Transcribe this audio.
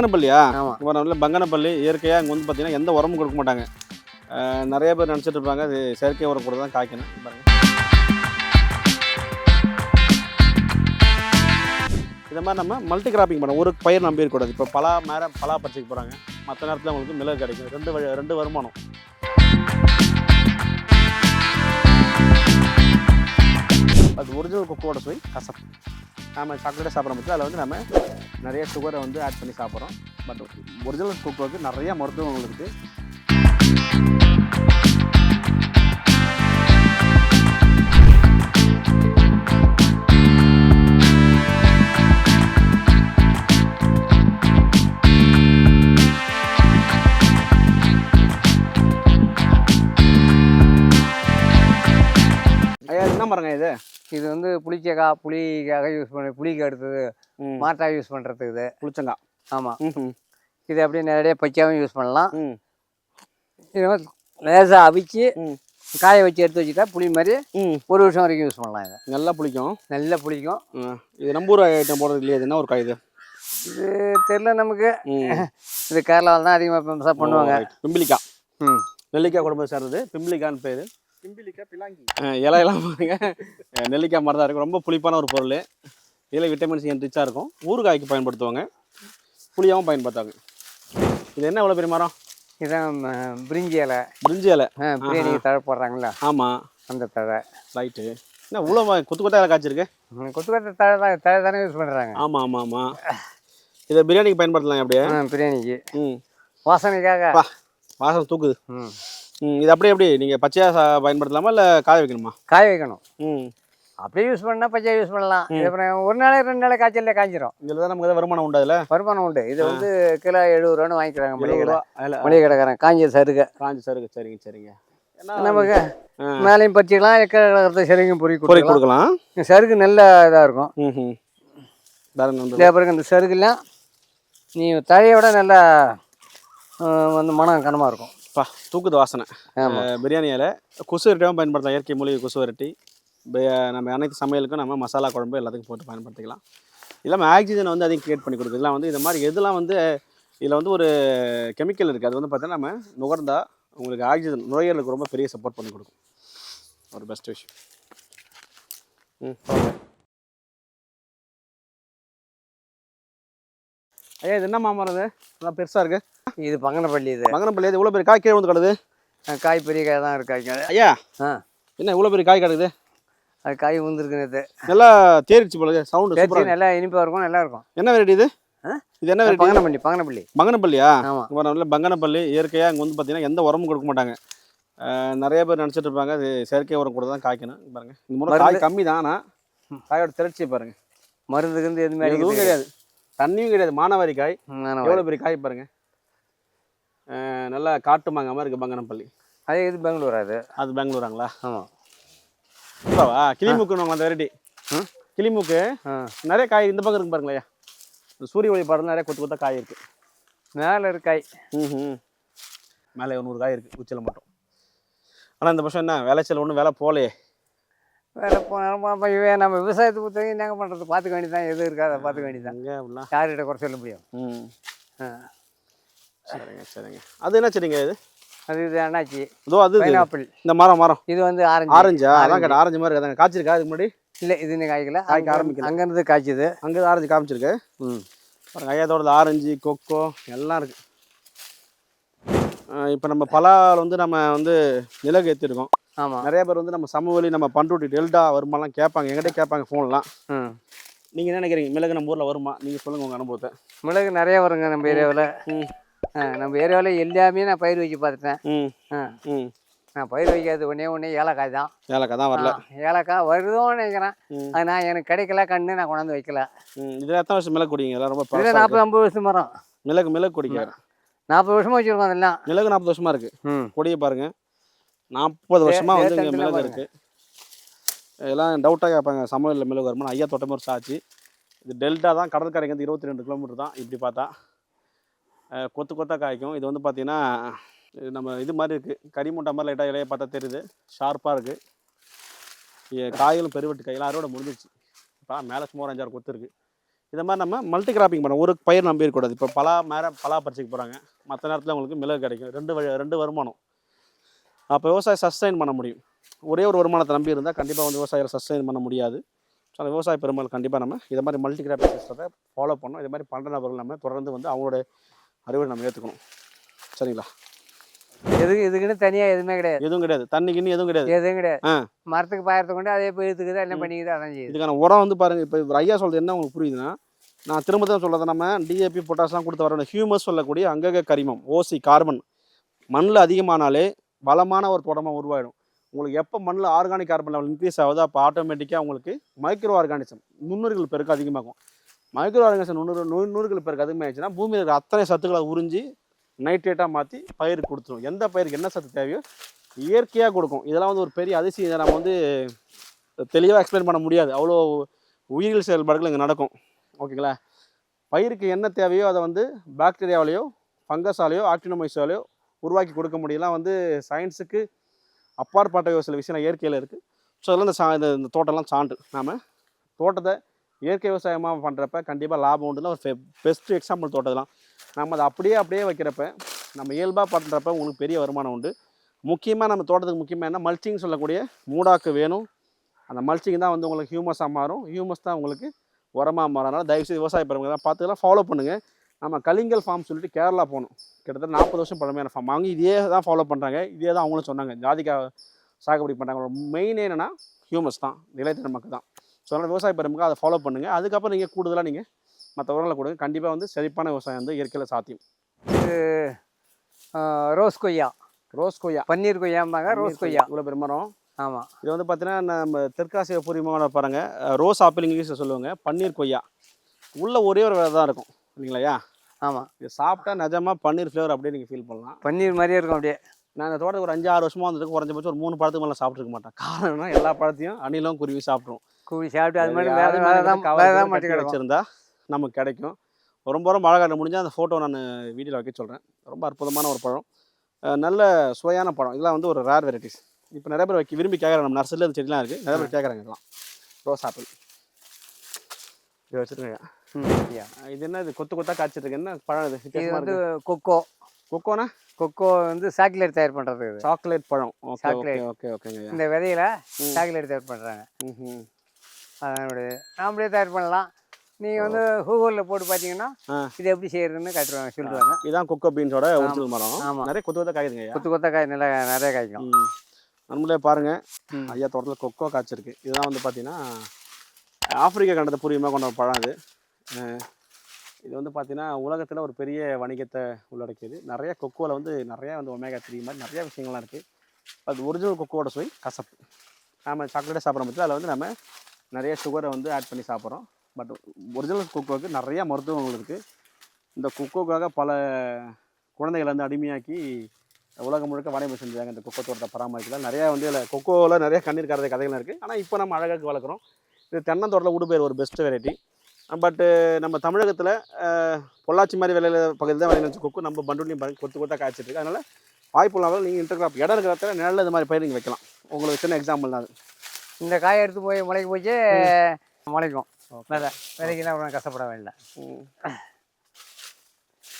பங்கனப்பள்ளியா? ஆமாம் இப்போ நல்ல பங்கனப்பள்ளி இயற்கையாக இங்கே வந்து பார்த்தீங்கன்னா எந்த உரமும் கொடுக்க மாட்டாங்க. நிறைய பேர் நினச்சிட்டு இருப்பாங்க அது செயற்கை உரம் கூட தான் காய்க்கணும். பாருங்க. இதை மாதிரி நம்ம மல்டி கிராப்பிங் பண்ணோம் ஒரு பயிர் நம்பி இருக்கக்கூடாது. இப்போ பலா மேலே பலா பறிச்சுக்க போகிறாங்க மற்ற நேரத்தில் உங்களுக்கு மிளகு கிடைக்கும். ரெண்டு ரெண்டு வருமானம். அது ஒரிஜினல் கொக்கோட சுவை கசப்பு. நம்ம சாக்லேட்டாக சாப்பிட்ற பட்சத்தில் அதில் வந்து நம்ம நிறைய சுகரை வந்து ஆட் பண்ணி சாப்பிட்றோம். பட் ஒரிஜினல் கொக்கோவுக்கு நிறைய மருத்துவங்கள் இருக்குது இது வந்து புளிச்சக்காய் புளிக்காக யூஸ் பண்ணி புளிக்கு அடுத்தது மாட்டாக யூஸ் பண்ணுறதுக்கு இது. புளிச்சங்காய் ஆமாம் இது அப்படியே நேரடியாக பச்சையாகவும் யூஸ் பண்ணலாம். இது வந்து லேசாக அவிச்சு. காய வச்சு எடுத்து வச்சுட்டா புளி மாதிரி ஒரு வருஷம் வரைக்கும் யூஸ் பண்ணலாம் இதை. நல்லா புளிக்கும். நல்லா புளிக்கும். இது நம்பூர் ஐட்டம் போடுறது இல்லையா? இது என்ன ஒரு காய் இது? இது தெரில நமக்கு. இது கேரளாவில் தான் அதிகமாக ஃபேமஸாக பண்ணுவாங்க. பிம்பிலிக்காய் ம். நெல்லிக்காய் குடும்பத்தை சேர்ந்தது பிம்பிலிக்கான்னு பேர். பிலாங்கி. இலையெல்லாம் பாருங்க. நெல்லிக்காய் மாதிரி தான் இருக்கும். ரொம்ப புளிப்பான ஒரு பொருள். இதில் விட்டமின் சி ரிச்சாக இருக்கும். ஊறுகாய்க்கு பயன்படுத்துவாங்க. புளியாகவும் பயன்படுத்துவாங்க இது என்ன இவ்வளோ பெரிய மரம்? இதான் பிரிஞ்சி இலை. பிரிஞ்சி இலை. ஆ, பிரியாணிக்கு தழை போடுறாங்களா ஆமாம் அந்த தழை. ரைட்டு. என்ன இவ்வளோ கொத்து கொத்தா இலை காய்ச்சிருக்கு? கொத்து கொத்த தழை தான் தழை தானே யூஸ் பண்ணுறாங்க ஆமாம் ஆமாம் ஆமாம் இதை பிரியாணிக்கு பயன்படுத்தலாம் அப்படியே? பிரியாணிக்கு. ம். வாசனைக்காக. வாசனை தூக்குது. ம். இது அப்படியே எப்படி? நீங்கள் பச்சையாக பயன்படுத்தலாமா இல்லை காய வைக்கணுமா? காய வைக்கணும். ம். அப்படியே யூஸ் பண்ணால் பச்சையாக யூஸ் பண்ணலாம். அப்புறம் ஒரு நாளைக்கு ரெண்டு நாளைக்கு காய்ச்சல்ல காய்ச்சிரும் இதில் தான் நமக்கு ஏதாவது வருமானம் உண்டு அதில் வருமானம் உண்டு. இது வந்து கிலோ எழுபது ரூபான்னு வாங்கிக்கிறாங்க மளிகை கடை. மளிகை கடைக்காரன் காஞ்ச சருக. காஞ்சி சருகு. சரிங்க சரிங்க. நமக்கு. மேலையும் பறிச்சிக்கலாம் எக்க கிடக்கிறத சரிக்கும் பொறி கொடுக்கலாம். சருகு நல்ல இதாக இருக்கும். பிறகு இந்த சருகுலாம் நீ தழையோட நல்லா ஆ, வந்து மனம் கனமாக இருக்கும். பா தூக்குது வாசனை. பிரியாணி இலை கொசு வரட்டியாகவும் பயன்படுத்தலாம். இயற்கை மூலிகை கொசு வரட்டி. நம்ம அனைத்து சமையலுக்கும் நம்ம மசாலா குழம்பு எல்லாத்துக்கும் போட்டு பயன்படுத்திக்கலாம். இல்லாமல் ஆக்சிஜனை வந்து அதிகம் கிரியேட் பண்ணி கொடுக்குது. இதெல்லாம் வந்து இந்த மாதிரி எதுலாம் வந்து இதில் வந்து ஒரு கெமிக்கல் இருக்குது அது வந்து பார்த்தீங்கன்னா நம்ம நுகர்ந்தா உங்களுக்கு ஆக்சிஜன் நுரையீரலுக்கு ரொம்ப பெரிய சப்போர்ட் பண்ணி கொடுக்கும். ஒரு பெஸ்ட் விஷயம். ம் ஐயா இது என்ன மாமரம் இது? நல்லா பெருசாக இருக்குது இது பங்கனப்பள்ளி இது. மங்கனப்பள்ளி இது இவ்வளோ பெரிய காய் கீழே வந்து கிடக்குது? ஆ, காய் பெரிய காய் தான் இருக்காங்க ஐயா ஆ. என்ன இவ்வளோ பெரிய காய் கிடக்குது? அது காய் வந்துருக்கு இது நல்லா தேறிச்சு போல சவுண்டு சூப்பராக நல்லா இனிப்பாக இருக்கும் நல்லா இருக்கும். என்ன வெரைட்டி இது? இது என்ன பங்கனப்பள்ளி பங்கனப்பள்ளி. பங்கனப்பள்ளியா? ஆமாம் நல்ல பங்கனப்பள்ளி இயற்கையாக இங்கே வந்து பார்த்தீங்கன்னா எந்த உரமும் கொடுக்க மாட்டாங்க. நிறைய பேர் நினச்சிட்டு இருப்பாங்க அது செயற்கை உரம் கூட தான் காய்க்கணும். பாருங்க இந்த முறை காய். கம்மி தான் ஆனால் காயோட திரட்சியை பாருங்க. மருந்துக்கு வந்து எதுவுமே எதுவும் கிடையாது. தண்ணியும் கிடையாது மானாவாரி காய். எவ்வளோ பெரிய காய் பாருங்க. நல்லா காட்டு மாங்க மாதிரி இருக்குது பங்கனப்பள்ளி. அதே இது பெங்களூர் அது அது பெங்களூராங்களா? ஆமாம் இப்போவா கிளிமூக்குன்னு அந்த வெரைட்டி. ம். கிளிமூக்கு நிறைய காய் இந்த பக்கம் இருக்கு பாருங்களேன். இந்த சூரிய ஒளி படம் நிறைய கொத்து கொத்தா காய் இருக்கு. மேலே இருக்கு காய். ம் மேலே நூறு காய் இருக்கு உச்சியில் மட்டும். ஆனால் இந்த வருஷம் என்ன விளைச்சல் ஒன்றும் வேலை போகலையே. வேலை போனாலும் இவன் நம்ம விவசாயத்தை பொறுத்தவரைக்கும் என்னங்க பண்ணுறது பார்த்துக்க வேண்டியதான் எது இருக்கோ அதை பார்த்துக்க வேண்டியதான் யார்கிட்ட குறை சொல்ல முடியும்? ம். ஆ. சரிங்க சரிங்க. அது என்ன செடிங்க இது? அது இது அண்ணாச்சி இதோ அது. பைனாப்பிள். இந்த மரம் மரம். இது வந்து ஆரஞ்சு. ஆரஞ்சா? அதான் கேட்டேன் ஆரஞ்சு மாதிரி இருக்காங்க காய்ச்சிருக்கா அதுக்கு முன்னாடி? இல்லை இது இன்னும் காய்க்கல. காய்க்க ஆரம்பிக்கல. அங்கேருந்து காய்ச்சுது. அங்கே ஆரஞ்சு காமிச்சிருக்கு. ம். பாருங்க ஐயா தோட்டத்தில் ஆரஞ்சு கொக்கோ எல்லாம் இருக்கு. இப்போ நம்ம பலாவில் வந்து நம்ம வந்து மிளகு ஏற்றிருக்கோம் ஆமாம் நிறைய பேர் வந்து நம்ம சமவெளி நம்ம பண்ருட்டி டெல்டா வருமாலாம் கேட்பாங்க. எங்கிட்ட கேட்பாங்க ஃபோன்லாம். ம் நீங்கள் என்ன நினைக்கிறீங்க? மிளகு நம்ம ஊரில் வருமா? நீங்கள் சொல்லுங்கள் உங்கள் அனுபவத்தை. மிளகு நிறைய வருங்க நம்ம ஏரியாவில். ம். நம்ம ஏரியாவில் எல்லாமே நான் பயிர் வைக்க பார்த்துட்டேன். நான் பயிர் வைக்காது ஒன்றே ஒன்றே ஏலக்காய் தான். ஏலக்காய் தான் வரல. ஏலக்காய் வருதோன்னு நினைக்கிறேன். அது நான் எனக்கு கிடைக்கல கண்ணு நான் கொண்டாந்து வைக்கல. இதில் எத்தனை வருஷம் மிளகு குடிங்க? ரொம்ப இதில் நாற்பது ஐம்பது வருஷம் மரம். மிளகு மிளகு குடிக்க நாற்பது வருஷமா வச்சுருக்கோம் அதெல்லாம். மிளகு நாற்பது வருஷமா இருக்கு. கொடியை பாருங்க. நாற்பது வருஷமா வந்து இங்கே மிளகு. இருக்கு. எல்லாம் டவுட்டாக கேட்பாங்க. சமையலில் மிளகு வருமா ஐயா தோட்டமே ஒரு சாட்சி இது டெல்டா தான். கடற்கரைக்கு வந்து இருபத்தி ரெண்டு கிலோமீட்டர் தான். இப்படி பார்த்தா. கொத்து கொத்தாக காய்க்கும். இது வந்து பார்த்தீங்கன்னா இது நம்ம இது மாதிரி இருக்குது கறிமுட்டை மாதிரி லைட்டாக இலையை பார்த்தா தெரியுது. ஷார்ப்பாக இருக்குது காய்களும் பெருவெட்டு காயெல்லாம் அறுவடை முடிஞ்சிருச்சு. இப்போ மேலே சும்மா ஒரு அஞ்சாறு கொத்து இருக்குது இதை மாதிரி நம்ம மல்டி கிராப்பிங் பண்ணோம் ஒரு பயிர் நம்பியிருக்கூடாது இப்போ பலா மேலே பலா பறிச்சுக்கு போகிறாங்க மற்ற நேரத்தில் உங்களுக்கு மிளகு கிடைக்கும். ரெண்டு ரெண்டு வருமானம். அப்போ விவசாயம் சஸ்டைன் பண்ண முடியும். ஒரே ஒரு வருமானத்தை நம்பி இருந்தால் கண்டிப்பாக வந்து விவசாயிகளை சஸ்டைன் பண்ண முடியாது. ஸோ அந்த விவசாய பெருமாள் கண்டிப்பாக நம்ம இதை மாதிரி மல்டி கிராப்பிங் சிஸ்டத்தை ஃபாலோ பண்ணோம் இது மாதிரி பண்ணுற நபர்கள் நம்ம தொடர்ந்து வந்து அவங்களோட அறிவுரை நம்ம ஏற்றுக்கணும் சரிங்களா? எதுக்கு இதுக்குன்னு தனியாக எதுவுமே கிடையாது. எதுவும் கிடையாது. தண்ணி கிண்ணி எதுவும் கிடையாது. எதுவும் கிடையாது. மரத்துக்கு பாயறத கொண்டு அதே போய் எடுத்துக்குது எல்லாம் பண்ணிக்குது அதான் செய்யுது. இதுக்கான உரம் வந்து பாருங்கள் இப்போ ஐயா சொல்கிறது என்ன உங்களுக்கு புரியுதுன்னா நான் திரும்ப தான் சொல்கிறத நம்ம டிஏபி பொட்டாஸ்லாம் கொடுத்து வர ஹியூமஸ் சொல்லக்கூடிய அங்கக கரிமம் ஓசி கார்பன் மண்ணில் அதிகமானாலே பலமான ஒரு தோட்டமாக உருவாயிடும். உங்களுக்கு எப்போ மண்ணில் ஆர்கானிக் கார்பன் லெவல் இன்க்ரீஸ் ஆகுதோ அப்போ ஆட்டோமேட்டிக்காக உங்களுக்கு மைக்ரோ ஆர்கானிசம் நுண்ணுறுகள் பெருக்கு அதிகமாகும். மைக்ரோ ஆர்கானிசம் நுண்ணுறு நுண்ணுறுகள் பெருக்கு அதிகமாகிடுச்சுன்னா பூமியில் இருக்கிற அத்தனை சத்துக்களை உறிஞ்சி நைட்ரேட்டாக மாற்றி பயிருக்கு கொடுத்துரும். எந்த பயிருக்கு என்ன சத்து தேவையோ இயற்கையாக கொடுக்கும். இதெல்லாம் வந்து ஒரு பெரிய அதிசயம். இதை நம்ம வந்து தெளிவாக எக்ஸ்பிளைன் பண்ண முடியாது. அவ்வளோ உயிரியல் செயல்பாடுகள் இங்கே நடக்கும். ஓகேங்களா? பயிருக்கு என்ன தேவையோ அதை வந்து பாக்டீரியாவிலையோ ஃபங்கஸாலேயோ ஆக்டினோமைஸாலேயோ உருவாக்கி கொடுக்க முடியலாம் வந்து சயின்ஸுக்கு அப்பாற்பட்ட ஒரு சில விஷயம் இயற்கையில் இருக்குது ஸோ அதெல்லாம் இந்த சா இந்த தோட்டம்லாம் சான்று. நாம் தோட்டத்தை இயற்கை விவசாயமாக பண்ணுறப்ப கண்டிப்பாக லாபம் உண்டுல ஒரு பெஸ்ட்டு எக்ஸாம்பிள் தோட்டத்தெல்லாம் நம்ம அதை அப்படியே அப்படியே வைக்கிறப்ப நம்ம இயல்பாக பண்ணுறப்ப உங்களுக்கு பெரிய வருமானம் உண்டு. முக்கியமாக நம்ம தோட்டத்துக்கு முக்கியமாக என்ன? மல்ச்சிங் சொல்லக்கூடிய மூடாக்கு வேணும். அந்த மல்ச்சிங் தான் வந்து உங்களுக்கு ஹியூமஸாக மாறும். ஹியூமஸ் தான் உங்களுக்கு உரமாக மாறும். அதனால் தயவுசெய்து விவசாய பெருமைங்க தான் பார்த்துக்கலாம். ஃபாலோ பண்ணுங்கள் நம்ம கலிங்கல் ஃபார்ம் சொல்லிட்டு கேரளா போகணும் கிட்டத்தட்ட நாற்பது வருஷம் பழமையான ஃபார்ம் அவங்க இதே தான் ஃபாலோ பண்ணுறாங்க இதே தான் அவங்களும் சொன்னாங்க. ஜாதிக்காக சாகுபடி பண்ணுறாங்க மெயின் என்னென்னா ஹியூமஸ் தான். நிலைத்தன மக்கள் தான். ஸோ அதனால் விவசாய பெருமைக்கு அதை ஃபாலோ பண்ணுங்கள் அதுக்கப்புறம் நீங்கள் கூடுதலாக நீங்கள் மற்ற உரங்களை கொடுங்க. கண்டிப்பாக வந்து செழிப்பான விவசாயம் வந்து இயற்கையில் சாத்தியம். ரோஸ் கொய்யா. ரோஸ் கொய்யா. பன்னீர் கொய்யாம்பாங்க ரோஸ் கொய்யா. இவ்வளோ பெருமரம் ஆமாம் இது வந்து பார்த்தீங்கன்னா நம்ம தெற்காசிய பூர்வீகமான பாருங்க அஹ் ரோஸ் ஆப்பிள் இங்கிலீஷில் சொல்லுவாங்க பன்னீர் கொய்யா. உள்ள ஒரே ஒரு விதை தான் இருக்கும் இல்லைங்களையா? ஆமாம் இது சாப்பிட்டா நிஜமா பன்னீர் ஃப்ளேவர் அப்படியே நீங்கள் ஃபீல் பண்ணலாம். பன்னீர் மாதிரியே இருக்கும் அப்படியே. நான் இந்த தோட்டத்துக்கு ஒரு அஞ்சு ஆறு வருஷமா வந்துருக்கு குறைஞ்சபட்சம் ஒரு மூணு பழத்துக்கு மேலே சாப்பிட்ருக்க மாட்டேன். காரணம் எல்லா பழத்தையும் அணிலும் குருவி சாப்பிட்ரும் கூடி சாப்பிட்டு அது மாதிரி வேலை வேலை தான் வேலை தான் மாட்டி கிடக்கும். வச்சிருந்தா நமக்கு கிடைக்கும். ரொம்ப ரொம்ப காலம் முடிஞ்சால் அந்த ஃபோட்டோ நான் வீடியோவில் வைக்க சொல்கிறேன் ரொம்ப அற்புதமான ஒரு பழம். நல்ல சுவையான பழம். இதெல்லாம் வந்து ஒரு ரேர் வெரைட்டிஸ் இப்போ நிறைய பேர் வைக்க விரும்பி கேட்குறாங்க நம்ம நர்சரியில் இந்த செடிலாம் இருக்குது நிறைய பேர் கேட்குறாங்க இதெல்லாம். ரோஸ் ஆப்பிள் இது வச்சுருக்கேன் இது என்ன இது? கொத்து கொத்தா காய்ச்சிருக்கு என்ன பழம் இது? வந்து கொக்கோ. கொக்கோனா? கொக்கோ வந்து சாக்லேட் தயார் பண்ணுறது சாக்லேட் பழம். ஓகே ஓகே ஓகேங்க இந்த விதையில. சாக்லேட் தயார் பண்ணுறாங்க ம் அதனுடைய நாமளே தயார் பண்ணலாம். நீங்கள் வந்து கூகுளில் போட்டு பார்த்தீங்கன்னா. இது எப்படி செய்யறதுன்னு கற்றுவாங்க சொல்லுவாங்க இதான் கொக்கோ பீன்ஸோட ஒரிஜினல் மரம். ஆமா. நிறைய கொத்து கொத்தா காய்க்குதுங்க கொத்து கொத்த காய் நல்லா நிறைய காய்க்கும். நம்மளே பாருங்க. ம். ஐயா தோட்டத்தில் கொக்கோ காய்ச்சிருக்கு. இதெல்லாம் வந்து பார்த்தீங்கன்னா ஆப்பிரிக்கா கண்டத்தை பூர்வீகமாக கொண்ட பழம் இது அஹ் இது வந்து பார்த்தீங்கன்னா உலகத்தில் ஒரு பெரிய வணிகத்தை உள்ளடக்கியது. நிறைய கொக்கோவில் வந்து நிறைய வந்து ஒமேகா த்ரீ மாதிரி நிறைய விஷயங்கள்லாம் இருக்குது அது ஒரிஜினல் கொக்கோவோட சுவை கசப்பு. நம்ம சாக்லேட்டை சாப்பிட்ற பட்சத்தில் அதில் வந்து நம்ம நிறைய சுகரை வந்து ஆட் பண்ணி சாப்பிட்றோம். பட் ஒரிஜினல் கொக்கோவுக்கு நிறைய மருத்துவங்கள் இருக்குது இந்த கொக்கோக்காக பல குழந்தைகளை வந்து அடிமையாக்கி உலகம் முழுக்க வரைமுறை செஞ்சாங்க இந்த கொக்கோ தோட்டத்தை பராமரிக்கலாம் நிறையா வந்து இல்லை கொக்கோவில் நிறைய கண்ணீர் கறந்த கதைகள் இருக்குது ஆனால் இப்போ நம்ம அழகாக வளர்க்குறோம். இது தென்னந்தோட்டத்தில் உடுபேர் ஒரு பெஸ்ட் வெரைட்டி பட்டு நம்ம தமிழகத்தில் பொள்ளாச்சி மாதிரி விலையில பகுதியில் தான் விளைய கொக்கு நம்ம பண்டுலையும் பாருங்க கொத்து கொத்தா காய்ச்சிட்டு இருக்கு. அதனால் வாய்ப்பு இல்லாமல் நீங்கள் இன்டர்கிராப் இடம் இருக்கிற நிழல் இது மாதிரி பயிர் நீங்கள் வைக்கலாம். உங்களுக்கு சின்ன எக்ஸாம்பிள் தான் அது. இந்த காயை எடுத்து போய் முளைக்கு போச்சு முளைக்கும். விதை விதைக்கு தான் கஷ்டப்பட வேண்டாம்.